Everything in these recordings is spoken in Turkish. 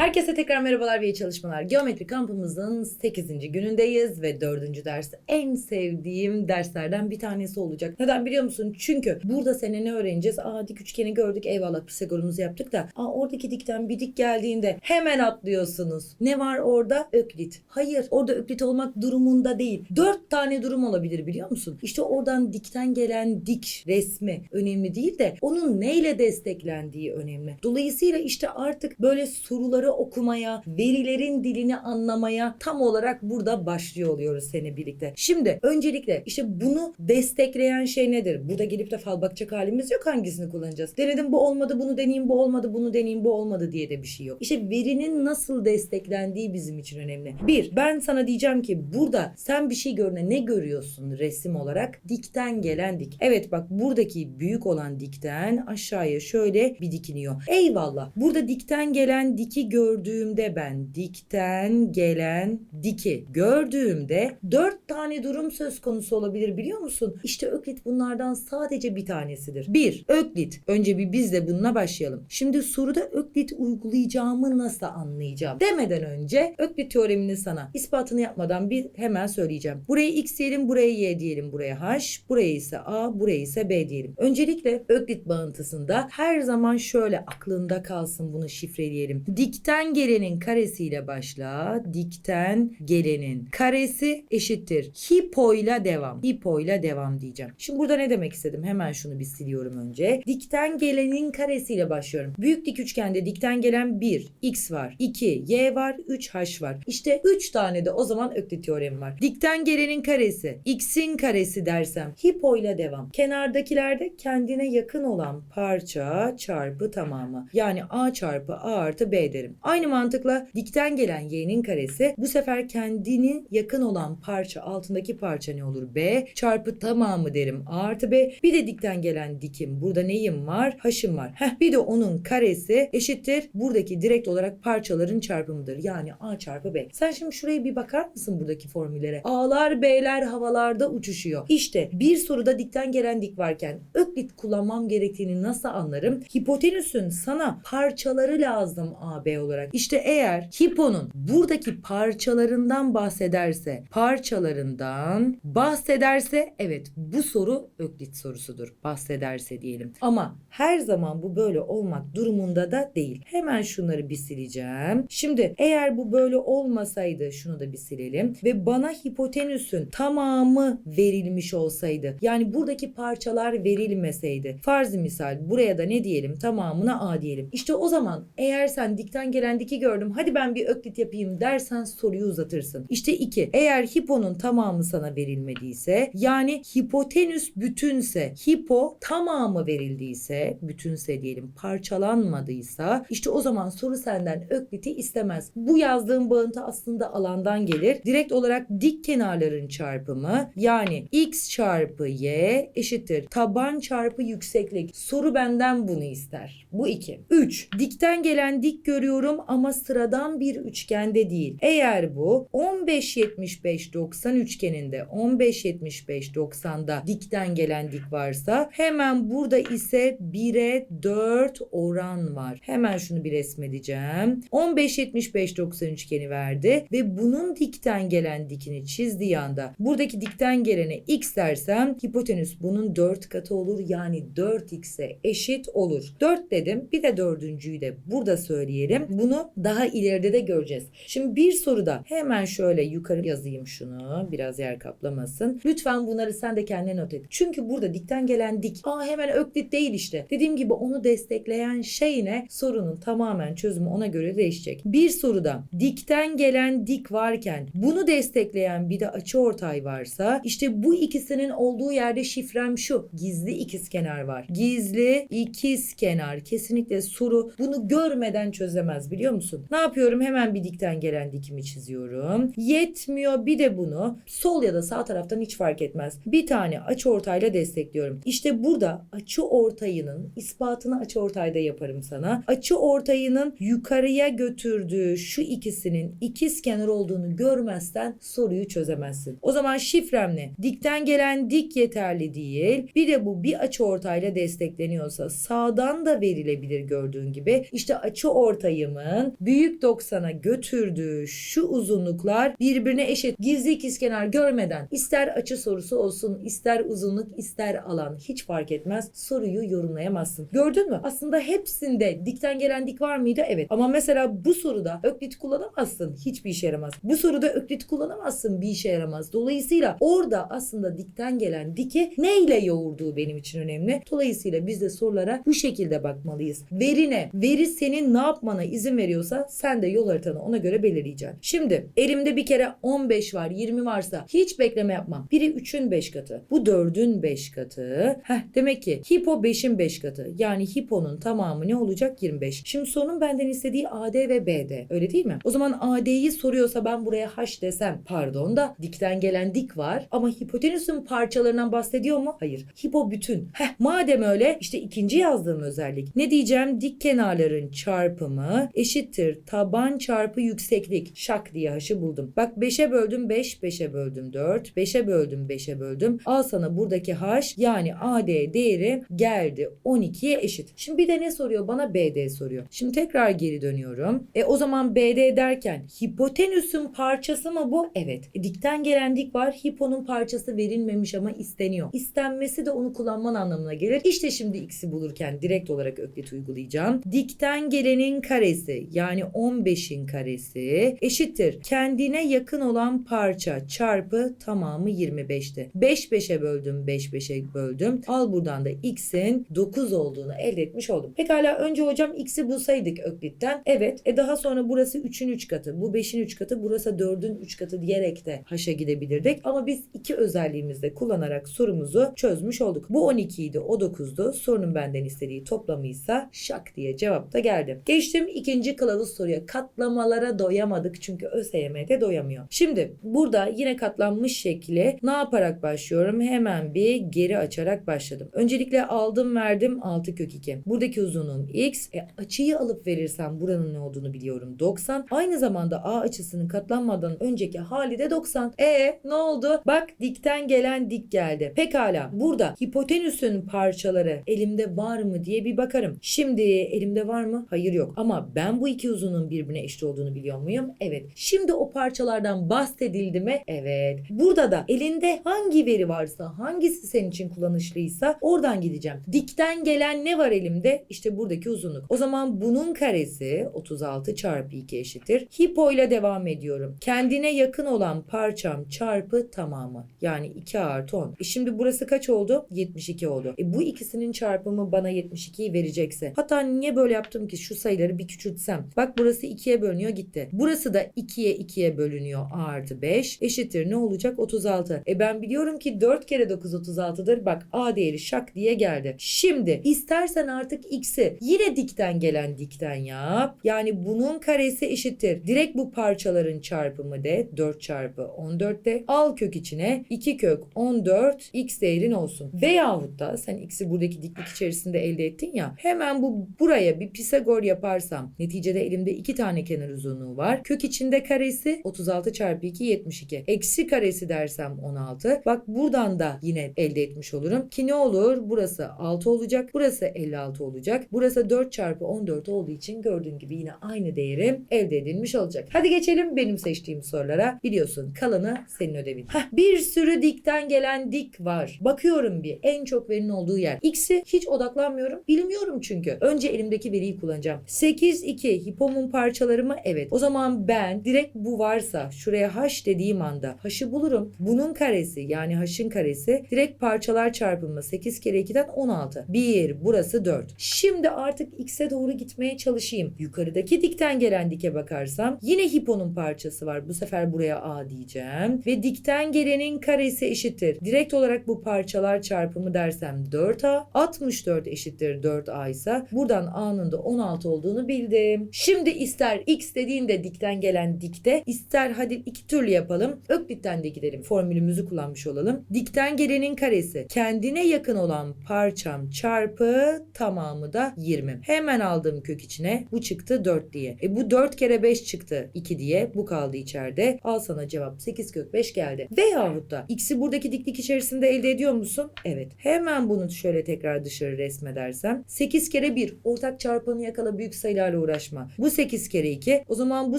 Herkese tekrar merhabalar ve iyi çalışmalar. Geometri kampımızın 8. günündeyiz ve 4. ders en sevdiğim derslerden bir tanesi olacak. Neden biliyor musun? Çünkü burada sene ne öğreneceğiz? Aa dik üçgeni gördük eyvallah Pisagor'umuzu yaptık da aa oradaki dikten bir dik geldiğinde hemen atlıyorsunuz. Ne var orada? Öklit. Hayır orada öklit olmak durumunda değil. 4 tane durum olabilir biliyor musun? İşte oradan dikten gelen dik resmi önemli değil de onun neyle desteklendiği önemli. Dolayısıyla işte artık böyle soruları okumaya, verilerin dilini anlamaya tam olarak burada başlıyor oluyoruz seninle birlikte. Şimdi öncelikle işte bunu destekleyen şey nedir? Burada gelip de fal bakacak halimiz yok hangisini kullanacağız? Denedim bu olmadı bunu deneyeyim bu olmadı bunu deneyeyim bu olmadı diye de bir şey yok. İşte verinin nasıl desteklendiği bizim için önemli. Bir, ben sana diyeceğim ki burada sen bir şey görüne ne görüyorsun resim olarak? Dikten gelen dik. Evet bak buradaki büyük olan dikten aşağıya şöyle bir dikiniyor. Eyvallah. Burada dikten gelen diki gördüğümde ben dikten gelen diki gördüğümde dört tane durum söz konusu olabilir biliyor musun? İşte Öklit bunlardan sadece bir tanesidir. Bir, Öklit. Önce bir biz de bununla başlayalım. Şimdi soruda Öklit uygulayacağımı nasıl anlayacağım? Demeden önce Öklit teoremini sana ispatını yapmadan bir hemen söyleyeceğim. Buraya x diyelim, buraya y diyelim, buraya h, buraya ise a, buraya ise b diyelim. Öncelikle Öklit bağıntısında her zaman şöyle aklında kalsın bunu şifreleyelim. Dikten gelenin karesiyle başla. Dikten gelenin karesi eşittir. Hipoyla devam. Hipoyla devam diyeceğim. Şimdi burada ne demek istedim? Hemen şunu bir siliyorum önce. Dikten gelenin karesiyle başlıyorum. Büyük dik üçgende dikten gelen 1, x var. 2, y var. 3, h var. İşte 3 tane de o zaman Öklit teoremi var. Dikten gelenin karesi, x'in karesi dersem hipoyla devam. Kenardakilerde kendine yakın olan parça çarpı tamamı. Yani a çarpı a artı b derim. Aynı mantıkla dikten gelen y'nin karesi bu sefer kendini yakın olan parça altındaki parça ne olur? b çarpı tamamı derim a artı b. Bir de dikten gelen dikim. Burada neyim var? H'ım var. Heh, bir de onun karesi eşittir. Buradaki direkt olarak parçaların çarpımıdır. Yani a çarpı b. Sen şimdi şuraya bir bakar mısın buradaki formüllere? A'lar B'ler havalarda uçuşuyor. İşte bir soruda dikten gelen dik varken öklit kullanmam gerektiğini nasıl anlarım? Hipotenüsün sana parçaları lazım AB olarak. İşte eğer hiponun buradaki parçalarından bahsederse, parçalarından bahsederse evet bu soru öklit sorusudur. Bahsederse diyelim. Ama her zaman bu böyle olmak durumunda da değil. Hemen şunları bir sileceğim. Şimdi eğer bu böyle olmasaydı şunu da bir silelim ve bana hipotenüsün tamamı verilmiş olsaydı yani buradaki parçalar verilmeseydi farz misal buraya da ne diyelim tamamına A diyelim. İşte o zaman eğer sen dikten gelen diki gördüm hadi ben bir öklit yapayım dersen soruyu uzatırsın. İşte 2 eğer hiponun tamamı sana verilmediyse yani hipotenüs bütünse hipo tamamı verildiyse bütünse diyelim parçalanmadıysa işte o zaman soru senden ökliti istemez. Bu yazdığım bağıntı aslında alandan gelir. Direkt olarak dik kenarların çarpımı yani x çarpı y eşittir taban çarpı yükseklik. Soru benden bunu ister. Bu 2. 3. Dikten gelen dik görüyorum ama sıradan bir üçgende değil. Eğer bu 15 75 90 üçgeninde 15 75 90'da dikten gelen dik varsa hemen burada ise 1'e 4 oran var. Hemen şunu bir resmedeceğim. 15 75 90 üçgeni verdi ve bunun dikten gelen dikini çizdiği anda buradaki dikten gelene x dersem hipotenüs bunun 4 katı olur. Yani 4x'e eşit olur. 4 dedim. Bir de dördüncüyü de burada söyleyelim. Bunu daha ileride de göreceğiz. Şimdi bir soruda hemen şöyle yukarı yazayım şunu. Biraz yer kaplamasın. Lütfen bunları sen de kendine not et. Çünkü burada dikten gelen dik. Aa hemen öklit değil işte. Dediğim gibi onu destekleyen şey ne? Sorunun tamamen çözümü ona göre değişecek. Bir soruda dikten gelen dik varken bunu destekleyen bir de açıortay varsa işte bu ikisinin olduğu yerde şifrem şu. Gizli ikizkenar var. Gizli ikizkenar. Kesinlikle soru bunu görmeden çözemez biliyor musun? Ne yapıyorum? Hemen bir dikten gelen dikimi çiziyorum. Yetmiyor bir de bunu sol ya da sağ taraftan hiç fark etmez. Bir tane açıortayla destekliyorum. İşte burada açıortayının ispatını açıortayda yaparım sana. Açıortayının yukarıya götürdüğü şu ikisinin ikizkenar olduğunu görmezsen soruyu çözemezsin. O zaman şifrem ne? Dikten gelen dik yeterli değil. Bir de bu bir açı ortayla destekleniyorsa sağdan da verilebilir gördüğün gibi. İşte açı ortayım sayımın büyük 90'a götürdüğü şu uzunluklar birbirine eşit. Gizli ikizkenar görmeden ister açı sorusu olsun, ister uzunluk, ister alan hiç fark etmez. Soruyu yorumlayamazsın. Gördün mü? Aslında hepsinde dikten gelen dik var mıydı? Evet. Ama mesela bu soruda öklit kullanamazsın. Hiçbir işe yaramaz. Bu soruda öklit kullanamazsın. Bir işe yaramaz. Dolayısıyla orada aslında dikten gelen diki neyle yoğurduğu benim için önemli. Dolayısıyla biz de sorulara bu şekilde bakmalıyız. Verine, veri senin ne yapmana izin veriyorsa sen de yol haritanı ona göre belirleyeceksin. Şimdi elimde bir kere 15 var, 20 varsa hiç bekleme yapmam. Biri 3'ün 5 katı. Bu 4'ün 5 katı. Heh, demek ki hipo 5'in 5 katı. Yani hiponun tamamı ne olacak? 25. Şimdi sorunun benden istediği AD ve BD. Öyle değil mi? O zaman AD'yi soruyorsa ben buraya H desem pardon da dikten gelen dik var ama hipotenüsün parçalarından bahsediyor mu? Hayır. Hipo bütün. Heh, madem öyle işte ikinci yazdığım özellik. Ne diyeceğim? Dik kenarların çarpımı eşittir taban çarpı yükseklik. Şak diye H'ı buldum. Bak 5'e böldüm 5, 5'e böldüm 4, 5'e böldüm 5'e böldüm. Al sana buradaki H yani AD değeri geldi 12'ye eşit. Şimdi bir de ne soruyor? Bana BD soruyor. Şimdi tekrar geri dönüyorum. E o zaman BD derken hipotenüsün parçası mı bu? Evet. E, dikten gelen dik var. Hiponun parçası verilmemiş ama isteniyor. İstenmesi de onu kullanman anlamına gelir. İşte şimdi x'i bulurken direkt olarak öklit uygulayacağım. Dikten gelenin karesi yani 15'in karesi eşittir. Kendine yakın olan parça çarpı tamamı 25'ti. 5 5'e böldüm 5 5'e böldüm. Al buradan da x'in 9 olduğunu elde etmiş oldum. Pekala önce hocam x'i bulsaydık öklitten. Evet. E daha sonra burası 3'ün 3 katı. Bu 5'in 3 katı. Burası 4'ün 3 katı diyerek de haşa gidebilirdik. Ama biz iki özelliğimizi de kullanarak sorumuzu çözmüş olduk. Bu 12 idi. O 9'du. Sorunun benden istediği toplamıysa şak diye cevap da geldi. Geçtim ikinci kılavuz soruya. Katlamalara doyamadık çünkü ÖSYM'de doyamıyor. Şimdi burada yine katlanmış şekli ne yaparak başlıyorum? Hemen bir geri açarak başladım. Öncelikle aldım verdim 6 kök 2. Buradaki uzunluğum x. E, açıyı alıp verirsem buranın ne olduğunu biliyorum 90. Aynı zamanda A açısının katlanmadan önceki hali de 90. E ne oldu? Bak dikten gelen dik geldi. Pekala burada hipotenüsün parçaları elimde var mı diye bir bakarım. Şimdi elimde var mı? Hayır yok. Ama ben bu iki uzunluğun birbirine eşit olduğunu biliyor muyum? Evet. Şimdi o parçalardan bahsedildi mi? Evet. Burada da elinde hangi veri varsa, hangisi senin için kullanışlıysa oradan gideceğim. Dikten gelen ne var elimde? İşte buradaki uzunluk. O zaman bunun karesi 36 çarpı 2 eşittir. Hipo ile devam ediyorum. Kendine yakın olan parçam çarpı tamamı. Yani 2 artı 10. E şimdi burası kaç oldu? 72 oldu. E bu ikisinin çarpımı bana 72'yi verecekse. Hatta niye böyle yaptım ki şu sayıları bir küçültsem. Bak burası 2'ye bölünüyor gitti. Burası da 2'ye 2'ye bölünüyor. A artı 5 eşittir ne olacak? 36. E ben biliyorum ki 4 kere 9 36'dır. Bak A değeri şak diye geldi. Şimdi istersen artık x'i yine dikten gelen dikten yap. Yani bunun karesi eşittir. Direkt bu parçaların çarpımı de 4 çarpı 14 de al kök içine 2 kök 14 x değerin olsun. Veyahut da sen x'i buradaki diklik içerisinde elde ettin ya hemen bu buraya bir Pisagor yaparsam neticede elimde iki tane kenar uzunluğu var. Kök içinde karesi 36 çarpı 2 72. Eksi karesi dersem 16. Bak buradan da yine elde etmiş olurum. Ki ne olur? Burası 6 olacak. Burası 56 olacak. Burası 4 çarpı 14 olduğu için gördüğün gibi yine aynı değeri elde edilmiş olacak. Hadi geçelim benim seçtiğim sorulara. Biliyorsun kalanı senin ödevin. Heh, bir sürü dikten gelen dik var. Bakıyorum bir en çok verinin olduğu yer. X'i hiç odaklanmıyorum. Bilmiyorum çünkü. Önce elimdeki veriyi kullanacağım. 8 2 hipomun parçaları mı? Evet. O zaman ben direkt bu varsa şuraya h dediğim anda h'ı bulurum. Bunun karesi yani h'ın karesi direkt parçalar çarpımı 8 kere 2'den 16. 1 burası 4. Şimdi artık x'e doğru gitmeye çalışayım. Yukarıdaki dikten gelen dike bakarsam yine hiponun parçası var. Bu sefer buraya a diyeceğim. Ve dikten gelenin karesi eşittir. Direkt olarak bu parçalar çarpımı dersem 4a. 64 eşittir 4a ise buradan a'nın da 16 olduğunu bildim. Şimdi ister x dediğinde dikten gelen dikte ister hadi iki türlü yapalım. Öklitten de gidelim. Formülümüzü kullanmış olalım. Dikten gelenin karesi kendine yakın olan parçam çarpı tamamı da 20. Hemen aldım kök içine. Bu çıktı 4 diye. E bu 4 kere 5 çıktı 2 diye. Bu kaldı içeride. Al sana cevap 8 kök 5 geldi. Veyahut da x'i buradaki diklik içerisinde elde ediyor musun? Evet. Hemen bunu şöyle tekrar dışarı resmedersem. 8 kere 1 ortak çarpanı yakala büyük sayılarla uğraşma. Bu 8 kere 2. O zaman bu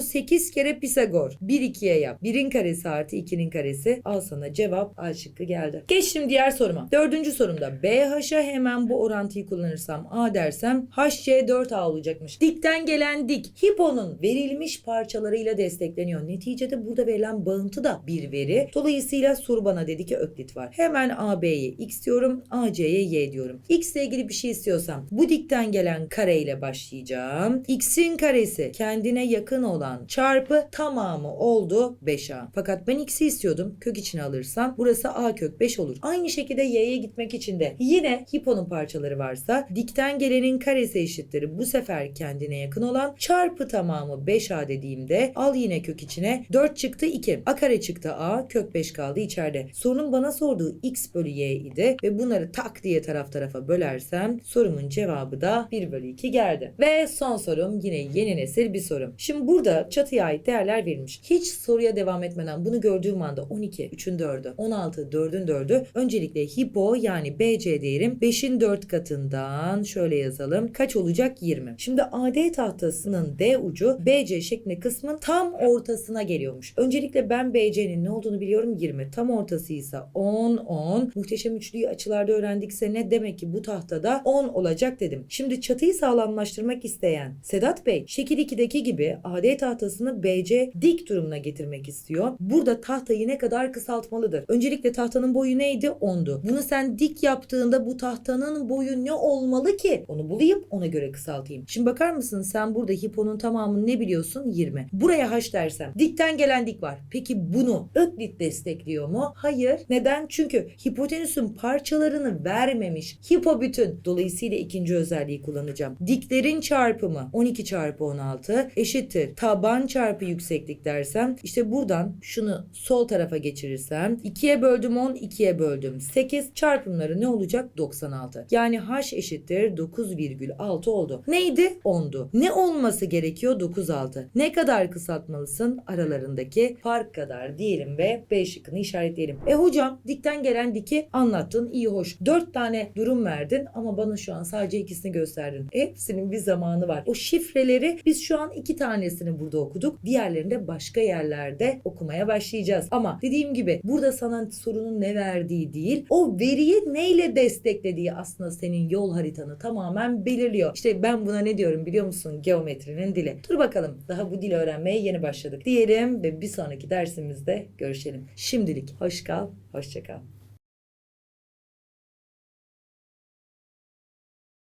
8 kere Pisagor. 1 2'ye yap. 1'in karesi artı 2'nin karesi. Al sana cevap A şıkkı geldi. Geçtim diğer soruma. Dördüncü sorumda BH'a hemen bu orantıyı kullanırsam A dersem HC 4A olacakmış. Dikten gelen dik hiponun verilmiş parçalarıyla destekleniyor. Neticede burada verilen bağıntı da bir veri. Dolayısıyla soru bana dedi ki öklit var. Hemen AB'ye x diyorum. AC'ye y diyorum. X ile ilgili bir şey istiyorsam bu dikten gelen kareyle başlayacağım. X'in karesi kendine yakın olan çarpı tamamı oldu 5A. Fakat ben x'i istiyordum. Kök içine alırsam burası A kök 5 olur. Aynı şekilde y'ye gitmek için de yine hiponun parçaları varsa dikten gelenin karesi eşittir. Bu sefer kendine yakın olan çarpı tamamı 5A dediğimde al yine kök içine 4 çıktı 2. A kare çıktı A kök 5 kaldı içeride. Sorunun bana sorduğu x bölü y idi ve bunları tak diye taraf tarafa bölersem sorumun cevabı da 1 bölü 2 geldi. Ve son sorum yine yeni nesil bir sorum. Şimdi burada çatıya ait değerler verilmiş. Hiç soruya devam etmeden bunu gördüğüm anda 12, 3'ün 4'ü, 16, 4'ün 4'ü öncelikle hipo yani BC değerim 5'in 4 katından şöyle yazalım. Kaç olacak? 20. Şimdi AD tahtasının D ucu BC şeklinde kısmın tam ortasına geliyormuş. Öncelikle ben BC'nin ne olduğunu biliyorum 20. Tam ortasıysa 10, 10. Muhteşem üçlüyü açılarda öğrendikse ne demek ki bu tahtada 10 olacak dedim. Şimdi çatıyı sağlamlaştırmak isteyen Sedat Bey şekil 2'deki gibi AD tahtasını BC dik durumuna getirmek istiyor. Burada tahtayı ne kadar kısaltmalıdır? Öncelikle tahtanın boyu neydi? 10'du. Bunu sen dik yaptığında bu tahtanın boyu ne olmalı ki? Onu bulayım ona göre kısaltayım. Şimdi bakar mısın sen burada hiponun tamamını ne biliyorsun? 20. Buraya h dersem dikten gelen dik var. Peki bunu Öklit destekliyor mu? Hayır. Neden? Çünkü hipotenüsün parçalarını vermemiş. Hipobütün. Dolayısıyla ikinci özelliği kullanacağım. Diklerin çarpımı 12 çarpı 16 eşittir. Taban çarpı yükseklik dersem işte buradan şunu sol tarafa geçirirsem 2'ye böldüm 10 2'ye böldüm 8 çarpımları ne olacak? 96. Yani h eşittir 9,6 oldu. Neydi? 10'du. Ne olması gerekiyor? 9,6. Ne kadar kısaltmalısın? Aralarındaki fark kadar diyelim ve B şıkkını işaretleyelim. E hocam dikten gelen diki anlattın iyi hoş. 4 tane durum verdin ama bana şu an sadece ikisini gösterdin. Hepsinin bir zamanı var. O şifreleri biz şu an iki tanesini burada okuduk. Diğerlerini de başka yerlerde okumaya başlayacağız. Ama dediğim gibi burada sana sorunun ne verdiği değil, o veriyi neyle desteklediği aslında senin yol haritanı tamamen belirliyor. İşte ben buna ne diyorum biliyor musun? Geometrinin dili. Dur bakalım daha bu dili öğrenmeye yeni başladık diyelim ve bir sonraki dersimizde görüşelim. Şimdilik hoş kal, hoşça kal.